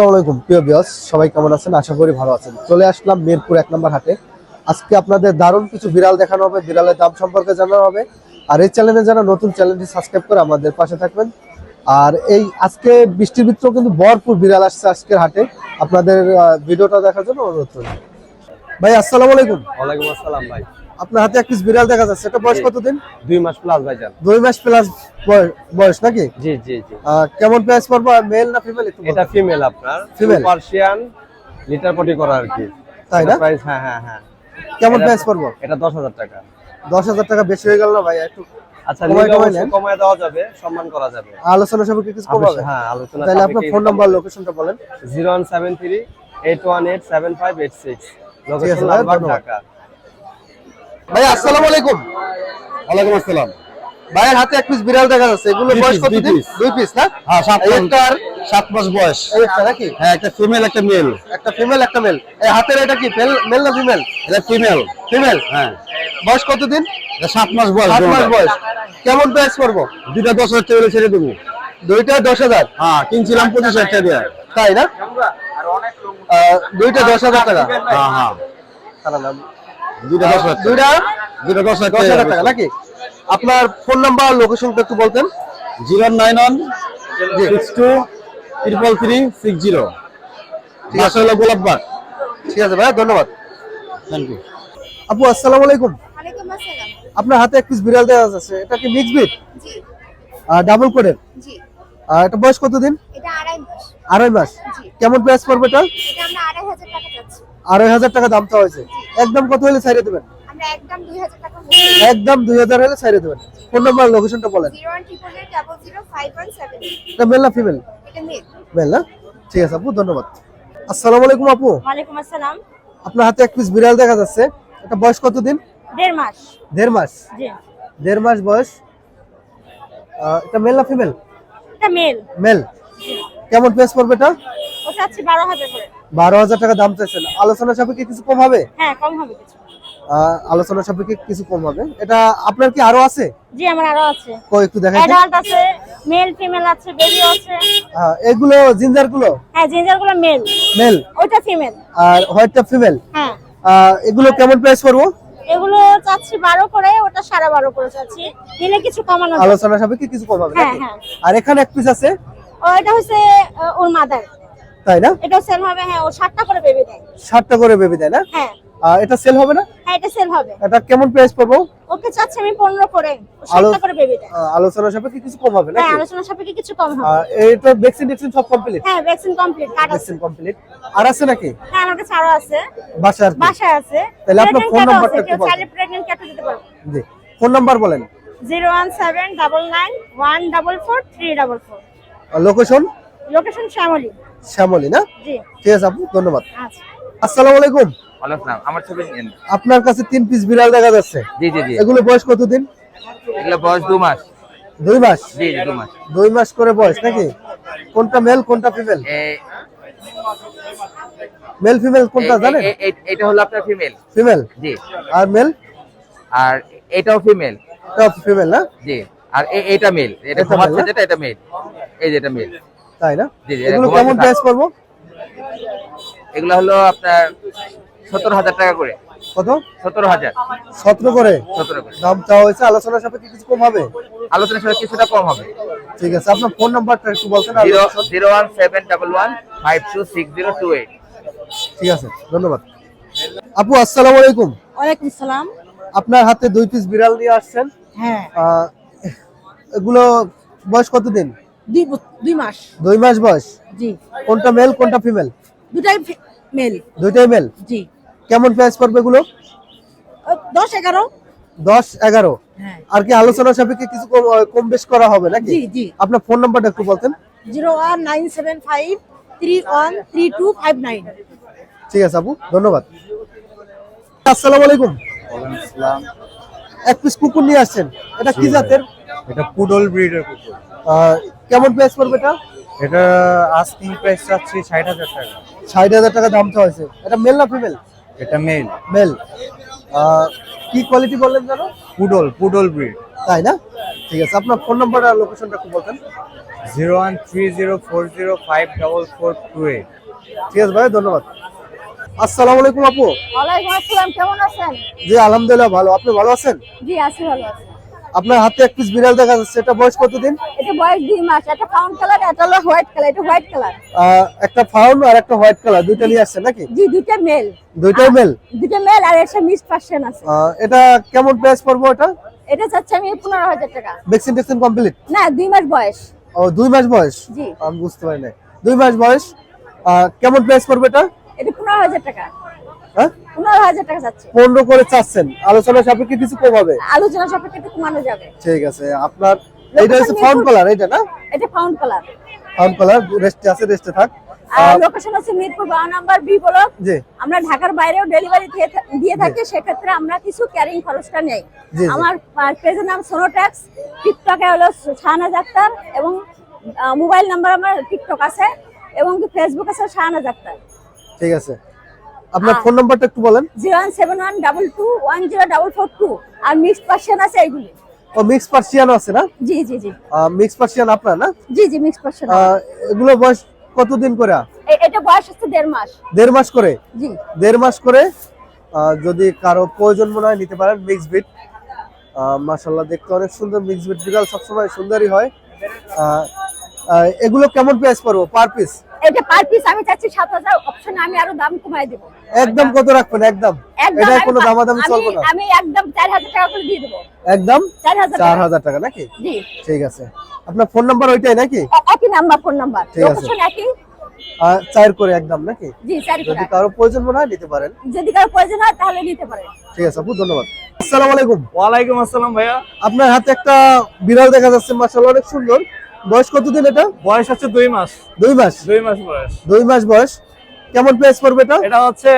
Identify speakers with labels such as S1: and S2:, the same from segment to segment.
S1: আসসালামু আলাইকুম, প্রিয় বিয়স সবাই কেমন আছেন? আশা করি ভালো আছেন। চলে আসলাম মিরপুর এক নম্বর হাটে। আজকে আপনাদের দারুণ কিছু বিড়াল দেখানো হবে, বিড়ালের দাম সম্পর্কে জানানো হবে। আর এই চ্যানেলে যারা নতুন চ্যানেলটি সাবস্ক্রাইব করে আমাদের পাশে থাকবেন। আর এই আজকে বৃষ্টির কিন্তু ভরপুর বিড়াল আসছে আজকের হাটে। আপনাদের ভিডিওটা দেখার জন্য অনুরোধ করি ভাই, আসসালামু আলাইকুম।
S2: ওয়ালাইকুম আসসালাম, ভাই।
S1: আপনার হাতে এক পিস বিড়াল দেখা যাচ্ছে। এটা বয়স কতদিন?
S2: দুই মাস প্লাস ভাইজান।
S1: দুই মাস প্লাস বয়স নাকি?
S2: জি জি জি।
S1: কেমন প্রাইস পড়ব মেল না ফিমেল একটু
S2: এটা ফিমেল আপনার।
S1: Female?
S2: পার্সিয়ান লিটার পটি করা আর কি।
S1: তাই না?
S2: প্রাইস হ্যাঁ হ্যাঁ হ্যাঁ।
S1: কেমন প্রাইস পড়ব?
S2: এটা দশ হাজার টাকা।
S1: দশ হাজার টাকা বেশি হয়ে গেল না ভাই? একটু
S2: আচ্ছা
S1: কমায়
S2: নিলে
S1: কমায়
S2: অবশ্যই
S1: নেন।
S2: কমায় দেওয়া যাবে সম্মান করা যাবে।
S1: আলোচনা সাপেক্ষে কিছু কমাবে?
S2: হ্যাঁ আলোচনা
S1: তাহলে আপনার ফোন নাম্বার লোকেশনটা বলেন।
S2: Zero one seven three eight one eight seven five eight six. Location number Dhaka.
S1: ভাই আসসালামু আলাইকুম।
S3: ওয়ালাইকুম আসসালাম।
S1: ভাইয়ের হাতে এক পিস বিড়াল দেখা যাচ্ছে। এগুলো বয়স কত দিন দুই পিস না?
S3: হ্যাঁ সাত
S1: এই
S3: মাস।
S1: একটা
S3: সাত মাস বয়স।
S1: একটা নাকি?
S3: হ্যাঁ একটা ফিমেল একটা মেল
S1: একটা ফিমেল একটা মেল এই হাতের এটা কি মেল না ফিমেল
S3: এটা ফিমেল
S1: ফিমেল
S3: হ্যাঁ।
S1: বয়স কত দিন
S3: সাত মাস বয়স
S1: সাত মাস বয়স। কেমন প্রাইস পড়ব?
S3: দুইটা দশ হাজার টাকা ছেড়ে দেবো।
S1: দুইটা দশ হাজার?
S3: হ্যাঁ কিনছিলাম পঁচিশ হাজার টাকা
S1: তাই না? দুইটা দশ হাজার টাকা।
S3: হ্যাঁ হ্যাঁ। দুইটা দশ হাজার
S1: দুইটা?
S3: দুইটা দশ হাজার
S1: টাকা
S3: টাকা
S1: নাকি? আপনার ফোন নাম্বার লোকেশনটা একটু বলতেন।
S3: Zero nine one six two triple three six zero. ঠিক আছে। হলো গোলাপবাগ
S1: ঠিক আছে ভাই ধন্যবাদ।
S3: থ্যাংক ইউ
S1: আপু আসসালামু আলাইকুম। আপনার হাতে এক পিস বিড়াল দেওয়া আছে এটা কি মিক্স বিট
S4: জি।
S1: ডাবল কোডের?
S4: জি।
S1: এটা বয়স কতদিন?
S4: এটা আড়াই মাস।
S1: আড়াই মাস। কেমন প্রাইস পড়বে এটা?
S4: এটা আমরা আড়াই হাজার টাকা চাচ্ছি।
S1: আড়াই হাজার টাকা দামটা হয়েছে। একদম কত হলে ছাইড়ে দেবেন?
S4: একদম দুই হাজার
S1: হলে ছাইড়ে দেবেন। ফোন নাম্বার লোকেশনটা বলেন। এটা মেল না ফিমেল
S4: এটা মেল
S1: মেল না? ঠিক আছে আপু ধন্যবাদ। আসসালামু আলাইকুম আপু।
S5: ওয়ালাইকুম আসসালাম।
S1: আপনার হাতে এক পিস বিড়াল দেখা যাচ্ছে। এটা বয়স কতদিন?
S5: দেড় মাস।
S1: দেড় মাস?
S5: জি।
S1: দেড় মাস বয়স। আহ, এটা মেল না ফিমেল
S5: এটা মেল
S1: মেল কেমন প্রাইস পড়বে এটা?
S5: ও চাচ্ছি বারো হাজার করে।
S1: বারো হাজার টাকা দাম চাইছেন। আলোচনা সাপেক্ষে কিছু কম হবে?
S5: হ্যাঁ কম হবে কিছু।
S1: আলোচনা সাপেক্ষে কিছু কম হবে। এটা আপনার কি আরও আছে?
S5: জি আমার আরও আছে।
S1: কই একটু দেখাই
S5: অ্যাডাল্ট আছে মেল ফিমেল আছে বেবি আছে।
S1: এগুলো জিঞ্জারগুলো?
S5: হ্যাঁ জিঞ্জারগুলো মেল
S1: মেল
S5: ওইটা ফিমেল
S1: আর হোয়াইটটা ফিমেল
S5: হ্যাঁ।
S1: এগুলো কেমন প্রাইস পড়ব?
S5: এগুলো চাচ্ছি বারো করে ওটা সাড়ে বারো করে চাচ্ছি। নিলে কিছু কমানো
S1: আলোচনা সাপেক্ষে কিছু কম হবে
S5: হ্যাঁ হ্যাঁ।
S1: আর এখানে এক পিস আছে?
S5: ও এটা হচ্ছে ওর মাদার
S1: তাই না?
S5: এটাও সেল হবে হ্যাঁ ও সাতটা করে বেবি দেয়।
S1: ষাটটা করে বেবি দেয় না?
S5: হ্যাঁ।
S1: আহ, এটা সেল হবে না?
S5: হ্যাঁ এটা সেল হবে।
S1: এটা কেমন প্রাইস পড়ব?
S5: ওকে চাচ্ছি আমি পনেরো করে। ও
S1: আলো-
S5: সাতটা করে বেবি দেয়।
S1: আলোচনা সাপেক্ষে কিছু কম হবে
S5: হ্যাঁ আলোচনা সাপেক্ষে কিছু কম হবে।
S1: আহ, এটা ভ্যাকসিন ভ্যাকসিন সব কমপ্লিট
S5: হ্যাঁ vaccine complete card
S1: vaccine complete আর আছে নাকি?
S5: হ্যাঁ আমার কাছে আরও আছে।
S1: বাসা আর কি?
S5: বাসায় আছে।
S1: তাহলে আপনার phone
S5: cat-ও
S1: একটু
S5: কেউ
S1: বলবেন।
S5: চাইলে প্রেগনেন্ট ক্যাটও দিতে পারবে
S1: জি। ফোন নাম্বার বলেন।
S5: Zero one seven double nine one double four three double four.
S1: Location
S5: location Shyamoli.
S1: Shyamoli না? ঠিক আছে আপু ধন্যবাদ।
S5: আচ্ছা।
S1: আসসালামু আলাইকুম।
S6: আমার ছবি
S1: আপনার কাছে তিন পিস বিড়াল দেখা যাচ্ছে।
S6: জি জি জি।
S1: এগুলো বয়স কতদিন?
S6: এগুলো বয়স দু মাস।
S1: দুই মাস?
S6: জি জি দু মাস।
S1: দুই মাস করে বয়স নাকি? কোনটা মেল কোনটা ফিমেল
S6: এ-
S1: মেল ফিমেল কোনটা জানেন?
S6: এটা হলো আপনার ফিমেল
S1: ফিমেল
S6: জি।
S1: আর মেল
S6: আর এটাও ফিমেল
S1: ফিমেল না?
S6: জি। আর এটা মেল এটা
S1: এটা
S6: ঘুমাচ্ছে যেটা এটা মেল এই যে এটা মেল
S1: তাই না? এগুলো কেমন প্রাইস করব
S6: এগুলো হলো আপনার সতেরো হাজার টাকা করে।
S1: কত?
S6: সতেরো হাজার।
S1: সতেরো করে?
S6: সতেরো করে।
S1: দাম চাওয়া হয়েছে আলোচনা সাপেক্ষে কিছু কম হবে?
S6: আলোচনা সহ কিছুটা কম হবে।
S1: ঠিক আছে আপনার ফোন নাম্বারটা একটু বলতেন আর
S6: zero one seven double one five two six zero two eight.
S1: ঠিক আছে ধন্যবাদ। আপু আসসালামু আলাইকুম।
S5: ওয়ালাইকুম সালাম।
S1: আপনার হাতে দুই পিস বিড়াল নিয়ে আসছেন।
S5: হ্যাঁ।
S1: আহ, এগুলো বয়স কতদিন?
S5: দুই দুই মাস।
S1: দুই মাস বয়স?
S5: জি।
S1: কোনটা মেল কোনটা ফিমেল
S5: দুটাই মেল
S1: দুইটাই মেল
S5: জি।
S1: কেমন প্রাইস পড়বে এগুলো?
S5: দশ এগারো।
S1: দশ এগারো?
S5: হ্যাঁ।
S1: আর কি আলোচনা সাপেক্ষে কিছু কম কম বেশ করা হবে নাকি?
S5: জি, জি।
S1: আপনার ফোন নাম্বারটা একটু বলতেন।
S5: Zero one nine seven five three one three two five nine.
S1: ঠিক আছে আপু ধন্যবাদ। আসসালামু আলাইকুম। এক পিস কুকুর নিয়ে আসছেন। এটা কি জাতের?
S3: এটা পুডল ব্রিডের কুকুর।
S1: কেমন প্রাইস পড়বে এটা?
S3: এটা আস্কিং প্রাইস চাচ্ছি ষাট হাজার টাকা।
S1: ষাট হাজার টাকা দাম চাওয়া হয়েছে। এটা মেল না ফিমেল
S3: এটা মেল
S1: মেল কি কোয়ালিটি বললেন জানো
S3: পুডল পুডল ব্রিড
S1: তাই না? ঠিক আছে আপনার ফোন নাম্বার আর লোকেশনটা একটু বলতেন।
S2: Zero one three zero four zero five double four two eight.
S1: ঠিক আছে ভাই ধন্যবাদ। আসসালামু আলাইকুম আপু।
S5: ওয়ালাইকুম আসসালাম কেমন আছেন?
S1: জি আলহামদুলিল্লাহ ভালো। আপনি ভালো আছেন?
S5: জি আছি ভালো আছি।
S1: আপনার হাতে এক পিস বিড়াল দেখা যাচ্ছে এটা বয়স কতদিন?
S5: এটা বয়স দুই মাস একটা ফাউন্ড কালার একটা হলো হোয়াইট কালার এটা হোয়াইট কালার।
S1: একটা ফাউন্ড আর একটা হোয়াইট কালার দুইটা নিয়ে আসছে নাকি?
S5: জি দুইটা মেল।
S1: দুইটাই মেল?
S5: দুইটা মেল আর একটা মিস পার্সেন্ট আছে।
S1: এটা কেমন প্রাইস পড়ব এটা?
S5: এটা চাচ্ছি আমি পনেরো হাজার টাকা।
S1: ভ্যাকসিন টেকসিন কমপ্লিট
S5: না দুই মাস বয়স।
S1: ও দুই মাস বয়স?
S5: জি।
S1: আমি বুঝতে পারি না দুই মাস বয়স কেমন প্রাইস পড়বে এটা?
S5: এটা পনেরো হাজার টাকা।
S1: হ্যাঁ?
S5: পনেরো হাজার টাকা
S1: পনেরো করে চাচ্ছেন। আলোচনা সাপেক্ষে কিছু কম হবে?
S5: আলোচনা সাপেক্ষে একটু কমানো যাবে।
S1: ঠিক আছে আপনার এইটা হচ্ছে ফাউন্ড কালার এটা না?
S5: এটা ফাউন্ড কালার
S1: ফাউন্ড কালার রেস্টে আছে রেস্টে থাক।
S5: লোকেশন আছে মিরপুর বারো নাম্বার বি ব্লক।
S1: জি।
S5: আমরা ঢাকার বাইরেও ডেলিভারি দিয়ে থাকি সেক্ষেত্রে আমরা কিছু ক্যারিং খরচটা নেই। আমার পেজের নাম সোনোট্যাক্স টিকটকে হলো শাহনাজ আক্তার এবং মোবাইল নাম্বার আমার টিকটক আছে এবং ফেসবুক আছে শাহনাজ আক্তার।
S1: ঠিক আছে। আপনার ফোন নাম্বারটা একটু বলেন।
S5: Zero one seven one double two one zero double four two আর মিক্সড পার্সেন্ট আছে এইগুলি।
S1: ও মিক্স পার্সিয়ান আছে না?
S5: জি জি জি।
S1: মিক্স পার্সিয়ান আপনার না?
S5: জি জি মিক্সড পার্সেন্ট
S1: আহ, এগুলো বয়স কতদিন করে?
S5: এটা বয়স হচ্ছে দেড় মাস।
S1: দেড় মাস করে?
S5: জি।
S1: দেড় মাস করে যদি কারও প্রয়োজন মনে হয় নিতে পারেন মিক্স বিট। মাশাল্লাহ দেখতে অনেক সুন্দর মিক্স বিট। বিড়াল সবসময় সুন্দরই হয়। এগুলো কেমন প্রাইস পড়ব? পার পিস
S5: এটা পার পিস আমি চাচ্ছি সাত হাজার অপশনে আমি আরও দাম কমাই দেবো।
S1: একদম কত রাখবেন? একদম। এটা কোনো দামাদামি চলবে না।
S5: আমি একদম চার হাজার টাকা করে দিয়ে দেবো।
S1: একদম?
S5: চার হাজার
S1: চার
S5: টাকা
S1: নাকি?
S5: জি।
S1: ঠিক আছে। আপনার ফোন নাম্বার ওইটাই নাকি?
S5: একই নাম্বার ফোন নাম্বার লোকেশন একই।
S1: চার করে একদম নাকি?
S5: জি চারি করে।
S1: যদি কারও প্রয়োজন মনে হয় নিতে পারেন।
S5: যদি কারও প্রয়োজন হয় তাহলে নিতে পারে
S1: ঠিক আছে আপু ধন্যবাদ। আসসালামু আলাইকুম।
S2: ওয়ালাইকুম আসসালাম ভাইয়া।
S1: আপনার হাতে একটা বিড়াল দেখা যাচ্ছে মাশাআল্লাহ অনেক সুন্দর। বয়স কতদিন এটা?
S2: বয়স হচ্ছে দুই মাস।
S1: দুই মাস?
S2: দুই মাস বয়স।
S1: দুই মাস বয়স। কেমন প্রাইস পড়বে এটা?
S2: এটা হচ্ছে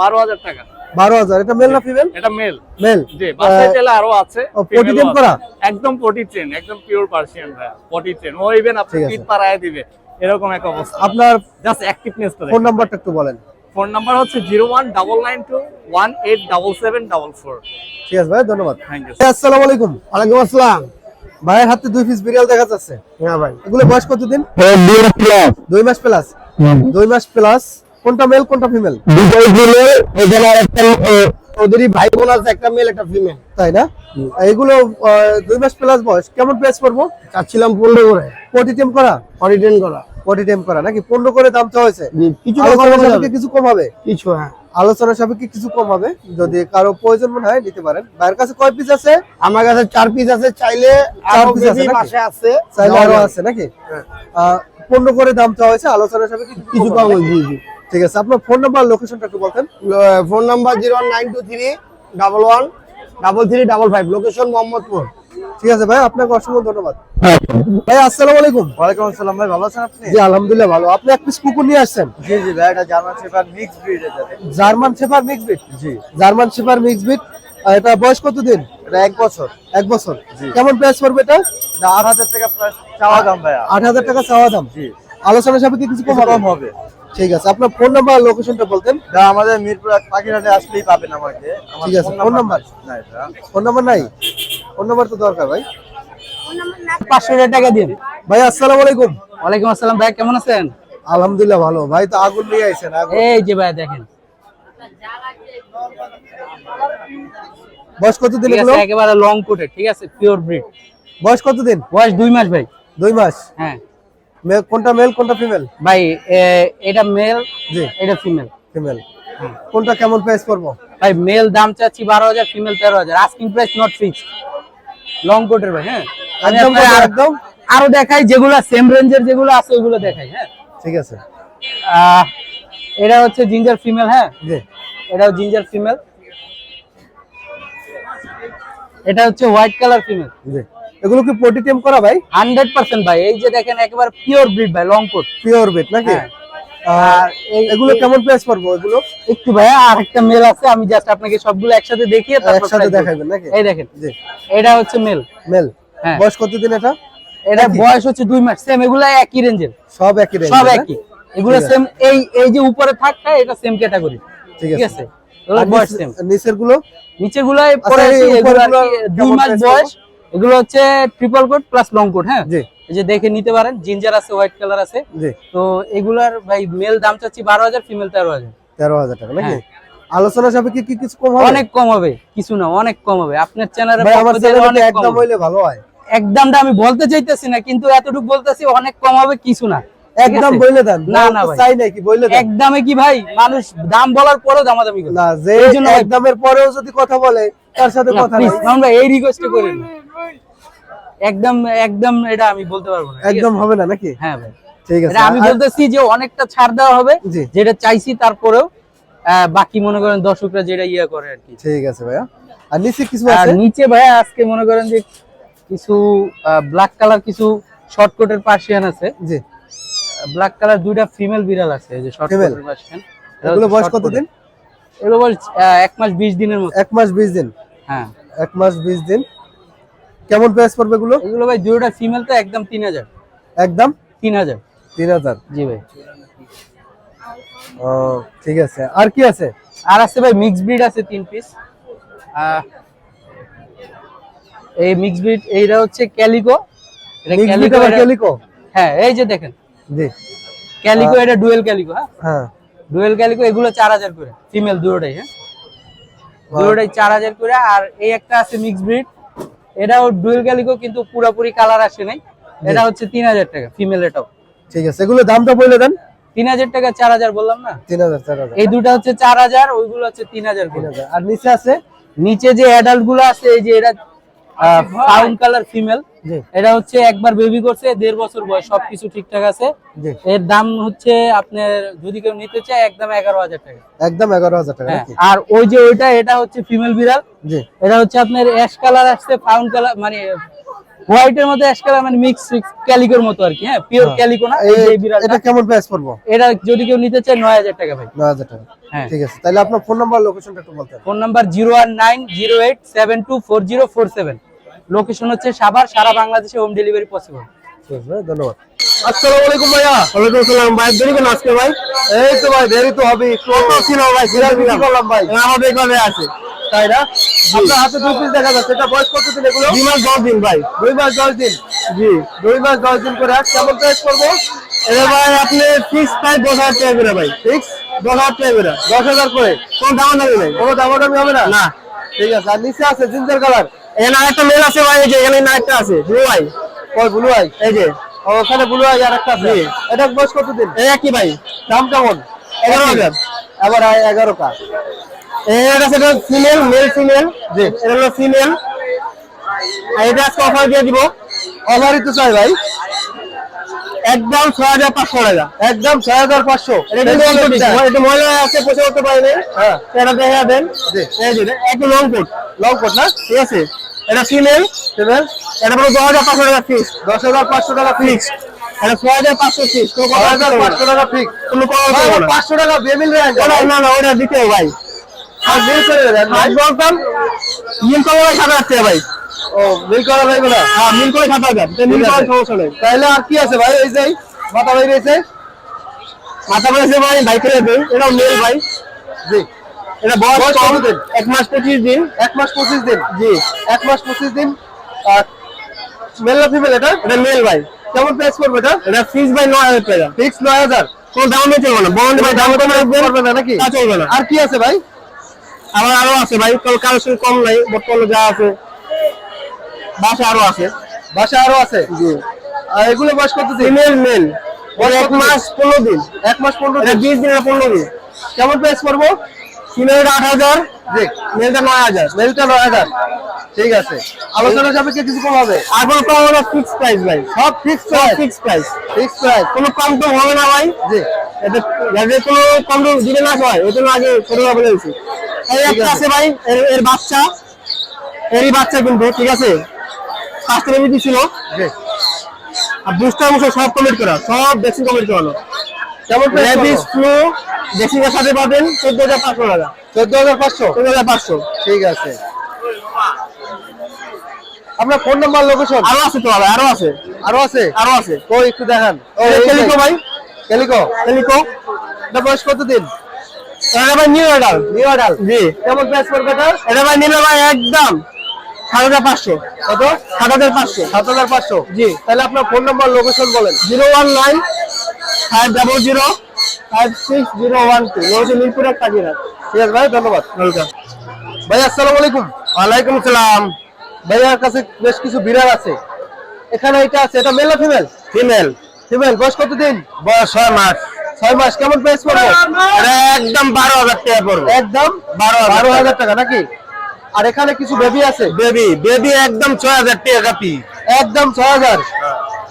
S2: বারো হাজার টাকা।
S1: বারো হাজার। এটা মেল না ফিমেল
S2: এটা মেল
S1: মেল
S2: জি বাসায় তেলে আরও আছে।
S1: train
S2: আছে।
S1: করা?
S2: একদম পটি ট্রেন একদম পিওর পার্সিয়ান ভাইয়া পটি ট্রেন ও ইভেন আপনি পিট পাড়ায় দিবে। এরকম এক অবস্থা।
S1: আপনার
S2: জাস্ট অ্যাক্টিভনেসটা
S1: ফোন নাম্বারটা একটু বলেন।
S2: ফোন নাম্বার হচ্ছে zero one double nine two one eight double seven double four.
S1: ঠিক আছে ভাই ধন্যবাদ।
S2: থ্যাংক ইউ
S1: আসসালামু আলাইকুম।
S7: ওয়ালাইকুম আসসালাম।
S1: ভাইয়ের হাতে দুই পিস বিড়াল দেখা যাচ্ছে।
S7: হ্যাঁ ভাই।
S1: এগুলো বয়স কতদিন? দুই মাস প্লাস দুই মাস প্লাস কোনটা মেল কোনটা ফিমেল
S7: দুটোই ফিমেল এখানে আরেকটা ওদেরই ভাই বোন আছে একটা মেল একটা ফিমেল
S1: তাই না? এগুলো দুই মাস প্লাস বয়স। কেমন প্রাইস পড়ব?
S7: চাচ্ছিলাম পনেরো করে।
S1: পটি টেম করা?
S7: অরিটেন করা।
S1: পটি টেম করা। নাকি পনেরো করে দাম চাওয়া হয়েছে?
S7: কিছু
S1: কিছু কম হবে?
S7: কিছু হ্যাঁ।
S1: আলোচনা সাপেক্ষে কিছু কম হবে যদি কারও প্রয়োজন মনে হয় নিতে পারেন। ভাইয়ের কাছে কয় পিস আছে?
S7: আমার কাছে চার পিস আছে চাইলে
S1: চার piece আছে
S7: পাশে আছে।
S1: চাইলে
S7: আরও
S1: আছে নাকি? আহ, পনেরো করে দাম চাওয়া হয়েছে আলোচনা সাপেক্ষে
S7: কিছু
S1: কিছু
S7: কম। জি জি।
S1: ঠিক আছে আপনার ফোন নাম্বার লোকেশনটা একটু বলতেন।
S7: Phone number zero nine two three double one double three double five location Mohammadpur.
S1: ঠিক আছে ভাই আপনাকে অসংখ্য ধন্যবাদ। ভাই আসসালামু আলাইকুম।
S2: ওয়ালাইকুম আসসালাম ভাই ভালো আছেন আপনি?
S1: জি আলহামদুলিল্লাহ ভালো। আপনি এক পিস কুকুর নিয়ে আসছেন?
S2: জি জি ভাই এটা জার্মান শেফার্ড মিক্স ব্রিড এটা
S1: জার্মান শেফার মিক্স বিট জি। জার্মান শেফার মিক্স বিট এটা বয়স কতদিন?
S2: এটা এক বছর।
S1: এক বছর। কেমন প্রাইস পড়বে এটা?
S2: এটা আট হাজার টাকা প্রাইস চাওয়া দাম ভাইয়া
S1: আট হাজার টাকা চাওয়া দাম?
S2: জি।
S1: আলোচনা সাপেক্ষে কিছু কম হবে? ঠিক আছে আপনার ফোন নাম্বার আর লোকেশনটা বলতেন।
S2: এটা আমাদের মিরপুর পাখিরহাটে আসলেই পাবেন আমাকে।
S1: ঠিক আছে,
S2: phone
S1: phone number?
S2: না এটা।
S1: ফোন নাম্বার নাই? ফোন নাম্বার তো দরকার ভাই।
S7: পাঁচশো টাকা দিন।
S1: ভাই আসসালামু আলাইকুম।
S7: ওয়ালাইকুম আসসালাম ভাই কেমন আছেন?
S1: আলহামদুলিল্লাহ ভালো। ভাই তো আগুন নিয়ে আইছেন
S7: এই যে ভাই দেখেন।
S1: বয়স কতদিন
S7: ঠিক
S1: এগুলো?
S7: একেবারে লং কোটে ঠিক আছে পিওর ব্রিড
S1: বয়স কতদিন
S7: বয়স দুই মাস ভাই।
S1: দুই মাস?
S7: হ্যাঁ।
S1: কোনটা মেল কোনটা ফিমেল
S7: ভাই এটা মেল
S1: জি।
S7: এটা ফিমেল
S1: ফিমেল কোনটা কেমন প্রাইস পড়ব?
S7: ভাই মেল দাম চাচ্ছি বারো হাজার ফিমেল তেরো হাজার। Asking price not fixed long কোটের ভাই হ্যাঁ?
S1: একদম একদম।
S7: আরও দেখাই যেগুলো সেম রেঞ্জের যেগুলো আছে ওইগুলো দেখাই হ্যাঁ?
S1: ঠিক আছে।
S7: এটা হচ্ছে জিঞ্জার ফিমেল হ্যাঁ?
S1: জি।
S7: এটাও জিঞ্জার ফিমেল এটা হচ্ছে হোয়াইট কালার ফিমেল
S1: জি। এগুলো কি পটি টেম করা ভাই?
S7: হান্ড্রেড পার্সেন্ট ভাই এই যে দেখেন একেবারে পিওর ব্রিড ভাই লং কোট
S1: পিওর ব্রিড নাকি?
S7: হ্যাঁ।
S1: আর এগুলো কেমন প্রাইস পড়ব এগুলো?
S7: একটু ভাইয়া আরেকটা মেল আছে আমি জাস্ট আপনাকে সবগুলো একসাথে দেখিয়ে তারপর
S1: একসাথে দেখাবেন নাকি?
S7: এই দেখেন
S1: জি।
S7: এটা হচ্ছে মেল
S1: মেল
S7: হ্যাঁ।
S1: বয়স কতদিন এটা?
S7: এটা বয়স হচ্ছে দুই মাস সেম এগুলো একই রেঞ্জের
S1: সব একই range
S7: সব একই। এগুলো সেম এই এই যে উপরে থাকটা এটা সেম ক্যাটাগরি
S1: ঠিক আছে।
S7: নিচেরগুলো নিচেরগুলো পরে আর দুই মাস বয়স। এগুলো হচ্ছে triple coat plus long coat হ্যাঁ?
S1: জি।
S7: যে দেখে নিতে পারেন জিঞ্জার আছে হোয়াইট কালার আছে। তো এগুলার ভাই মেল দাম চাচ্ছি বারো হাজার ফিমেল তেরো হাজার।
S1: তেরো হাজার টাকা নাকি?
S7: হ্যাঁ।
S1: আলোচনা সাপেক্ষে কি কিছু কম হবে?
S7: অনেক কম হবে কিছু না অনেক কম হবে। আপনার
S1: আমার চ্যানেলে একদম হইলে ভালো হয়।
S7: একদমটা আমি বলতে চাইতেছি না কিন্তু এতটুকু বলতেছি অনেক কম হবে কিছু না।
S1: একদম? বইলে দেন।
S7: না, না।
S1: চাই নাকি বইলে দেন।
S7: একদমে কি ভাই মানুষ দাম বলার পরেও দামাদামি করে।
S1: না যে একদমের পরেও যদি কথা বলে তার সাথে কথা নাই
S7: ভাই এই রিকোয়েস্ট করেন। একদম একদম এটা আমি বলতে পারব না
S1: একদম হবে না নাকি?
S7: হ্যাঁ ভাই।
S1: ঠিক আছে
S7: আমি বলতেছি যে অনেকটা ছাড় দেওয়া হবে যেটা চাইছি তারপরেও বাকি মনে করেন দর্শকরা যেটা ইয়ে করে আর কি।
S1: ঠিক আছে ভাইয়া। আর নিচে কিছু আছে?
S7: নিচে ভাইয়া আজকে মনে করেন যে কিছু ব্ল্যাক কালার কিছু শর্টকোটের পার্সিয়ান আছে।
S1: জি।
S7: ব্ল্যাক কালার দুইটা ফিমেল বিড়াল আছে যে শর্টকোটের পার্সিয়ান
S1: এগুলো বয়স কতদিন?
S7: এগুলো বয়স আহ, এক মাস বিশ দিনের মতো।
S1: এক মাস বিশ দিন।
S7: হ্যাঁ।
S1: এক মাস বিশ দিন। কেমন প্রাইস পড়বে এগুলো?
S7: এগুলো ভাই দুইটা ফিমেল তো একদম তিন হাজার।
S1: একদম?
S7: তিন হাজার।
S1: তিন হাজার?
S7: জি ভাই।
S1: ও ঠিক আছে। আর কি আছে?
S7: আর আছে ভাই মিক্স ব্রিড আছে তিন পিস এই মিক্স ব্রিড এইটা হচ্ছে ক্যালিকো এটা ক্যালিকো
S1: ক্যালিকো
S7: হ্যাঁ এই যে দেখেন।
S1: জি।
S7: ক্যালিকো এটা ডুয়েল ক্যালিকো হ্যাঁ?
S1: হ্যাঁ।
S7: ডুয়েল ক্যালিকো এগুলো চার হাজার করে। ফিমেল দুটোটাই হ্যাঁ? দুটোটাই চার হাজার করে। আর এই একটা আছে মিক্স ব্রিড এটাও ডুয়েল গ্যালিকো কিন্তু পুরোপুরি কালার আসে নাই। এটা হচ্ছে তিন হাজার টাকা ফিমেল এটাও।
S1: ঠিক আছে এগুলো দামটা বলে দেন।
S7: তিন হাজার টাকা চার হাজার বললাম না?
S1: তিন হাজার চার হাজার।
S7: এই দুটো হচ্ছে চার হাজার ওইগুলো হচ্ছে তিন হাজার
S1: আর নিচে আছে?
S7: নিচে যে অ্যাডাল্টগুলো আছে এই যে এটা ফাউন কালার ফিমেল এটা হচ্ছে একবার বেবি করছে দেড় বছর বয়স সবকিছু ঠিকঠাক আছে। এর দাম হচ্ছে আপনার যদি কেউ নিতে চায় একদম এগারো হাজার টাকা।
S1: একদম এগারো হাজার টাকা
S7: হ্যাঁ আর ওই যে ওইটা এটা হচ্ছে ফিমেল বিড়াল। এটা হচ্ছে আপনার অ্যাশ কালার আসছে ফাউন কালার মানে হোয়াইটের মধ্যে অ্যাশ কালার মানে মিক্স ক্যালিকোর মতো আর কি হ্যাঁ? পিওর। ক্যালিকো না? এই
S1: এটা কেমন প্রাইস পড়ব?
S7: এটা যদি কেউ নিতে চায় নয় হাজার টাকা ভাই।
S1: নয় হাজার টাকা।
S7: হ্যাঁ।
S1: ঠিক আছে। তাহলে আপনার ফোন নাম্বার লোকেশনটা একটু বলতেন।
S7: Phone number zero one nine zero eight seven two four zero four seven location হচ্ছে সাভার সারা বাংলাদেশে হোম ডেলিভারি পসিবল
S1: ঠিক আছে ধন্যবাদ। আসসালামু আলাইকুম ভাইয়া।
S3: ওয়ালাইকুম আসসালাম ভাই দেরি কেন আজকে ভাই?
S1: এই তো ভাই দেরি তো হবে
S3: কত ছিল ভাই
S1: বিড়াল বিক্রি করলাম ভাই।
S3: আমাদের এখানে আছে।
S1: তাই না? আপনার হাতে দুই পিস দেখা যাচ্ছে। এটা বয়স কত দিন এগুলো?
S3: দুই মাস দশ দিন ভাই।
S1: দুই মাস দশ দিন।
S3: জি।
S1: দুই মাস দশ দিন করে কেমন প্রাইস করব
S3: এটা ভাই আপনি ফিক্স দশ হাজার টাকা করে ভাই।
S1: ফিক্স
S3: দশ হাজার টাকা করে।
S1: দশ হাজার করে?
S3: কোনো দাম ভাই
S1: কোনো দামাদামি হবে না?
S3: না।
S1: ঠিক আছে। আর নিচে আছে জিঞ্জার কালার
S3: এখানে আরেকটা মেল আছে ভাই এই যে এখানে আরেকটা আছে ব্লু
S1: ওই ব্লু আই
S3: এই যে।
S1: ও, ওখানে ব্লু আই আর একটা আছে। এটা বয়স কত দিন
S3: এই একই ভাই।
S1: দাম কেমন?
S3: এগারো হাজার।
S1: আবার এগারো কা।
S3: এটা সেটা ফিমেল মেল ফিমেল জি। এটা হলো ফিমেল আর এটা আজকে অফার দিয়ে দিব।
S1: অফারই তো চাই ভাই।
S3: একদম ছয় হাজার পাঁচশো টাকা।
S1: একদম ছয় হাজার পাঁচশো।
S3: এটা ময়লা আছে পোষা করতে পারি না
S1: হ্যাঁ।
S3: সেটা দেখে দেন। একটু লং কোট
S1: লং কোট না?
S3: ঠিক আছে। এটা ফিমেল এটা পুরো দশ হাজার পাঁচশো টাকা ফিক্স
S1: দশ হাজার পাঁচশো টাকা ফিক্স
S3: এটা ছয় হাজার পাঁচশো ফিক্স কোনো
S1: পাঁচশো টাকা ফিক্স
S3: কোনো
S1: পাঁচশো টাকা বেবিল
S3: না না ওটা দিতে ভাই।
S1: আর করে ভাই।
S3: বলতাম মিল করে ভাই।
S1: ও করা না?
S3: হ্যাঁ মিল করে সাত হাজার মিল
S1: ঠিক
S3: সমস্যা নেই।
S1: তাহলে আর কি আছে ভাই? এই যে মাথা আছে
S3: মাথা ভাই ভাই করে এটাও মেল ভাই।
S1: জি।
S3: এটা বয়স
S1: বয়স কত দিন?
S3: এক মাস পঁচিশ দিন।
S1: এক মাস পঁচিশ দিন।
S3: জি।
S1: এক মাস পঁচিশ দিন। আর মেল না ফিমেল এটা?
S3: এটা মেল ভাই।
S1: কেমন প্রাইস করবে এটা?
S3: এটা ফিক্স ভাই নয় হাজার টাকা।
S1: ফিক্স নয় হাজার?
S3: কোনো দাম দিয়ে চলবে না বন্ধ ভাই দাম কমে রাখবেন
S1: করবে না নাকি?
S3: চলবে না।
S1: আর কি আছে ভাই?
S3: আবার আরও আছে ভাই কারোর কম নাই বর্তমানে যা আছে। বাসা আরও আছে।
S1: বাসা আরও আছে?
S3: জি।
S1: আর এগুলো বয়স কত দিন?
S3: মেল এক মাস পনেরো দিন।
S1: এক মাস পনেরো দিন?
S3: বিশ দিন পনেরো দিন।
S1: কেমন প্রাইস করব
S3: ফিমেলটা আট হাজার।
S1: জি।
S3: মেলটা নয় হাজার।
S1: মেলটা নয় হাজার। ঠিক আছে। আলোচনা সাপেক্ষে কিছু কম হবে?
S3: আর কোনো কম হবে ফিক্স প্রাইস ভাই।
S1: সব ফিক্স
S3: সব
S1: price
S3: fix price
S1: fix price
S3: কোনো কম তো হবে না ভাই।
S1: জি।
S3: যাতে কোনো কম দিলে না হয় ওই জন্য আগে ছোটবেলা বলে এই একটা
S1: আছে।
S3: আছে ভাই এর এর বাচ্চা এরই বাচ্চা কিন্তু ঠিক আছে? ছিল। আর বুস্টার সব কমিট করা সব ভ্যাকসিন কমিট করানো ফ্লু ভ্যাকসিনের সাথে পাবেন চোদ্দ হাজার পাঁচশো টাকা।
S1: চোদ্দ হাজার পাঁচশো?
S3: চোদ্দ হাজার পাঁচশো।
S1: ঠিক আছে। আপনার ফোন নাম্বার লোকেশন
S3: আরও আছে তো আরও আছে।
S1: আরও আছে?
S3: আরও আছে।
S1: তো একটু দেখান।
S3: ভাই।
S1: কেলিকো
S3: কেলিকো
S1: এটা বয়স কত দিন
S3: এটা ভাই নিউ অর্ডার
S1: নিউ অর্ডার
S3: জি।
S1: কেমন প্রাইস পড়বে এটা
S3: এটা ভাই নিলে ভাই একদম
S7: সাত হাজার পাঁচশো।
S1: কত?
S7: সাত হাজার পাঁচশো।
S1: সাত হাজার পাঁচশো।
S7: জি।
S1: তাহলে আপনার ফোন নাম্বার লোকেশন বলেন।
S7: Zero one nine five double zero five six zero one two. রয়েছে মিরপুরের কাজিরাট
S1: ঠিক আছে ভাই ধন্যবাদ।
S7: ওয়েলকাম।
S1: ভাই আসসালামু আলাইকুম।
S7: ওয়ালাইকুম সালাম।
S1: ভাইয়ার কাছে বেশ কিছু বিড়াল আছে। এখানে এটা আছে এটা মেল না ফিমেল
S7: ফিমেল
S1: বয়স কতদিন?
S7: বয়স ছয় মাস।
S1: ছয় মাস কেমন প্রাইস পড়বে?
S7: একদম বারো হাজার টাকা পড়বে।
S1: একদম?
S7: বারো
S1: বারো হাজার টাকা নাকি? আর এখানে কিছু বেবি আছে?
S7: বেবি বেবি একদম ছয় হাজার টাকা পি
S1: একদম ছয় হাজার।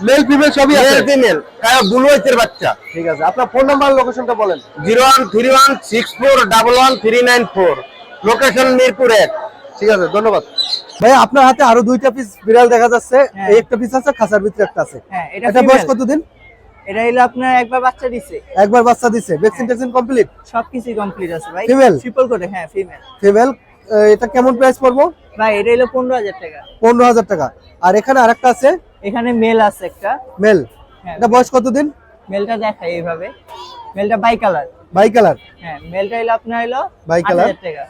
S1: মেল ফিমেল সবই আছে?
S7: মেল ফিমেল কারণ বুলু হয়েছে বাচ্চা।
S1: ঠিক আছে আপনার ফোন নাম্বার লোকেশনটা বলেন।
S7: Zero one three one six four double one three nine four. Location Mirpur এক।
S1: ঠিক আছে ধন্যবাদ। ভাই আপনার হাতে আরও দুইটা পিস বিড়াল দেখা যাচ্ছে। এই একটা পিস আছে খাঁচার ভিতরে একটা আছে।
S8: হ্যাঁ এটা
S1: বয়স কতদিন?
S8: এটা হলো আপনার একবার বাচ্চা দিছে।
S1: একবার বাচ্চা দিছে ভ্যাকসিন ট্যাকসিন কমপ্লিট
S8: সবকিছু কমপ্লিট আছে ভাই।
S1: Female?
S8: ট্রিপল করে হ্যাঁ ফিমেল
S1: ফিমেল এটা কেমন প্রাইস পড়ব?
S8: ভাই এটা হলো পনেরো হাজার টাকা।
S1: পনেরো হাজার টাকা। আর এখানে আরেকটা আছে?
S8: এখানে মেল আছে একটা।
S1: মেল
S8: হ্যাঁ।
S1: এটা বয়স কতদিন?
S8: মেলটা দেখাই এইভাবে। মেলটা বাই কালার
S1: বাই কালার
S8: হ্যাঁ মেলটা হলো আপনার হলো
S1: বাই কালার
S8: টাকা।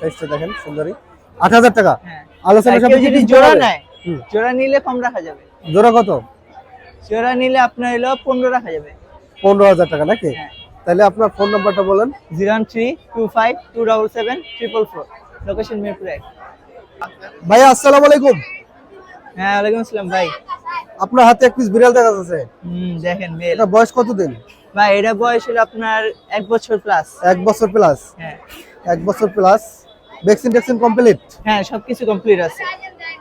S1: সাইজটা দেখেন সুন্দরী। আট হাজার টাকা?
S8: হ্যাঁ।
S1: আলোচনা
S8: যদি জোড়া নেয়। জোড়া নিলে কম রাখা যাবে।
S1: জোড়া কত?
S8: জোড়া নিলে আপনার হলো পনেরো রাখা যাবে।
S1: পনেরো হাজার টাকা নাকি?
S8: হ্যাঁ।
S1: তাহলে আপনার ফোন নাম্বারটা বলেন।
S8: Zero three two five two double seven triple four. Location Mirpur এক।
S1: ভাইয়া আসসালামু আলাইকুম।
S8: হ্যাঁ ওয়ালাইকুম আসসালাম ভাই।
S1: আপনার হাতে এক পিস বিড়াল দেখা যাচ্ছে।
S8: হুম দেখেন মেল
S1: এটা বয়স কতদিন?
S8: ভাই এটা বয়স হলো আপনার এক বছর প্লাস
S1: এক বছর প্লাস
S8: হ্যাঁ।
S1: এক বছর প্লাস ভ্যাকসিন ভ্যাকসিন কমপ্লিট
S8: হ্যাঁ সবকিছু কমপ্লিট আছে।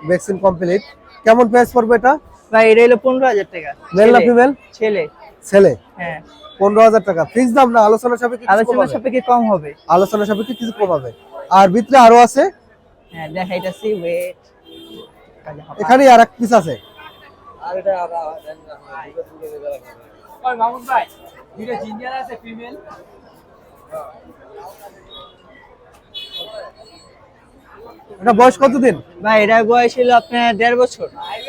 S1: ভ্যাকসিন কমপ্লিট কেমন প্রাইস পড়বে এটা?
S8: ভাই এটা হলো পনেরো হাজার টাকা।
S1: মেল না
S8: ছেলে।
S1: ফিমেল
S8: ছেলে।
S1: ছেলে।
S8: হ্যাঁ।
S1: পনেরো হাজার টাকা। ফিক্স দাম না আলোচনা সাপেক্ষে কিছু
S8: আলোচনা সাপেক্ষে কম হবে।
S1: আলোচনা সাপেক্ষে কিছু কম হবে আর ভিতরে আরও আছে?
S8: হ্যাঁ দেখাইতাছি ওয়েট
S1: এখানে আর এক পিস আছে। আর এটা বয়স কতদিন?
S8: ভাই এটার বয়স হলো আপনার দেড় বছর।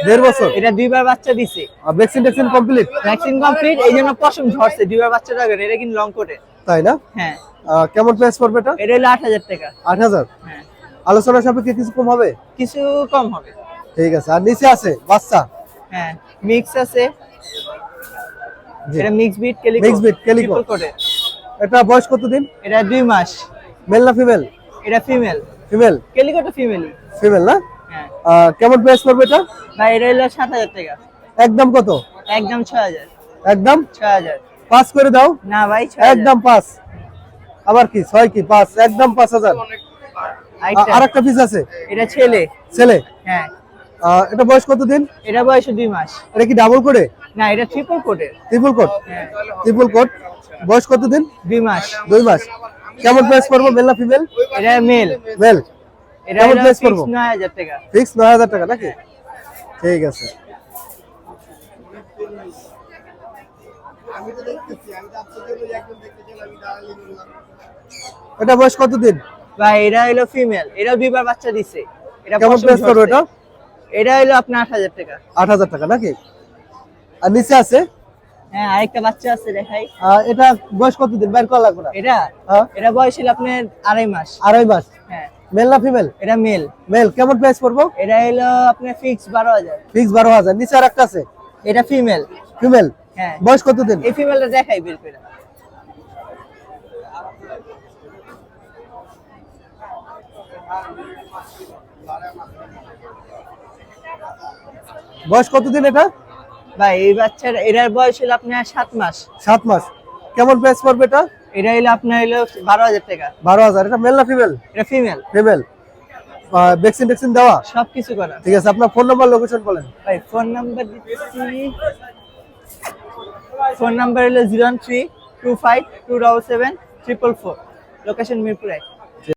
S1: দেড় বছর?
S8: এটা দুইবার বাচ্চা দিছে।
S1: আর ভ্যাকসিন ট্যাকসিন কমপ্লিট
S8: ভ্যাকসিন কমপ্লিট এই জন্য পশম ঝরছে দুইবার বাচ্চা রাখবেন এটা কিন্তু লং কোটে
S1: তাই না?
S8: হ্যাঁ।
S1: কেমন প্রাইস পড়বে এটা?
S8: এটা হলো আট হাজার টাকা।
S1: আট হাজার?
S8: হ্যাঁ।
S1: আলোচনা সাপেক্ষে কিছু কম হবে?
S8: কিছু কম হবে।
S1: ঠিক আছে। আর নিচে আছে বাচ্চা?
S8: হ্যাঁ মিক্স আছে। এটা mix breed calico
S1: breed, calico।
S8: কোটে
S1: এটা বয়স কতদিন?
S8: এটা দুই মাস।
S1: মেল না ফিমেল
S8: এটা ফিমেল
S1: ফিমেল
S8: কেলিকোটা ফিমেলই
S1: ফিমেল না?
S8: হ্যাঁ।
S1: কেমন প্রাইস পড়বে এটা?
S8: ভাই এটা হলো সাত হাজার টাকা।
S1: একদম কত?
S8: একদম ছয় হাজার।
S1: একদম?
S8: ছয় হাজার।
S1: পাঁচ করে দাও।
S8: না ভাই।
S1: একদম পাঁচ। আবার কি? ছয় কি? পাঁচ। একদম পাঁচ হাজার।
S8: আরেকটা-
S1: আর একটা পিস আছে?
S8: এটা ছেলে।
S1: ছেলে?
S8: হ্যাঁ।
S1: এটা বয়স কতদিন?
S8: এটা বয়স দুই মাস।
S1: এটা কি ডাবল করে
S8: না এটা ট্রিপল কোটের
S1: ট্রিপল কোট
S8: হ্যাঁ।
S1: ট্রিপল কোট বয়স কতদিন?
S8: দুই মাস।
S1: দুই মাস। কেমন প্রাইস পড়ব মেল না ফিমেল
S8: এটা মেল
S1: মেল
S8: এটা
S1: কেমন
S8: fixed
S1: পড়ব?
S8: নয় হাজার টাকা।
S1: ফিক্স নয় হাজার টাকা নাকি? ঠিক আছে। এটা বয়স কতদিন?
S8: ভাই এটা হলো ফিমেল এটা দুইবার বাচ্চা দিছে। এটা
S1: কেমন প্রাইস পড়বে এটা?
S8: এটা হলো আপনার আট হাজার টাকা।
S1: আট হাজার টাকা নাকি? আর নিচে আছে?
S8: হ্যাঁ আরেকটা বাচ্চা আছে দেখাই।
S1: এটা বয়স কতদিন? বাইর করা লাগবে না।
S8: এটা?
S1: হ্যাঁ।
S8: এটা বয়স হলো আপনার আড়াই মাস।
S1: আড়াই মাস?
S8: হ্যাঁ।
S1: মেল না ফিমেল
S8: এটা মেল
S1: মেল কেমন প্রাইস পড়ব?
S8: এটা হলো আপনার ফিক্স বারো হাজার।
S1: ফিক্স বারো হাজার। নিচে আর একটা আছে?
S8: এটা ফিমেল
S1: ফিমেল
S8: হ্যাঁ।
S1: বয়স কতদিন?
S8: এই ফিমেলটা দেখাই বের করে।
S1: বয়স কতদিন এটা?
S8: ভাই এই বাচ্চার এটার বয়স হলো আপনার সাত মাস।
S1: সাত মাস। কেমন প্রাইস পড়বে এটা?
S8: এটা হলো আপনার হলো বারো হাজার টাকা।
S1: বারো হাজার। এটা মেল না ফিমেল
S8: এটা ফিমেল
S1: ফিমেল ভ্যাকসিন ট্যাকসিন দেওয়া?
S8: সবকিছু করা।
S1: ঠিক আছে আপনার ফোন নাম্বার লোকেশন বলেন।
S8: ভাই ফোন নাম্বার দিচ্ছি। ফোন নাম্বার হলো zero three two five two double seven triple four location Mirpur. এক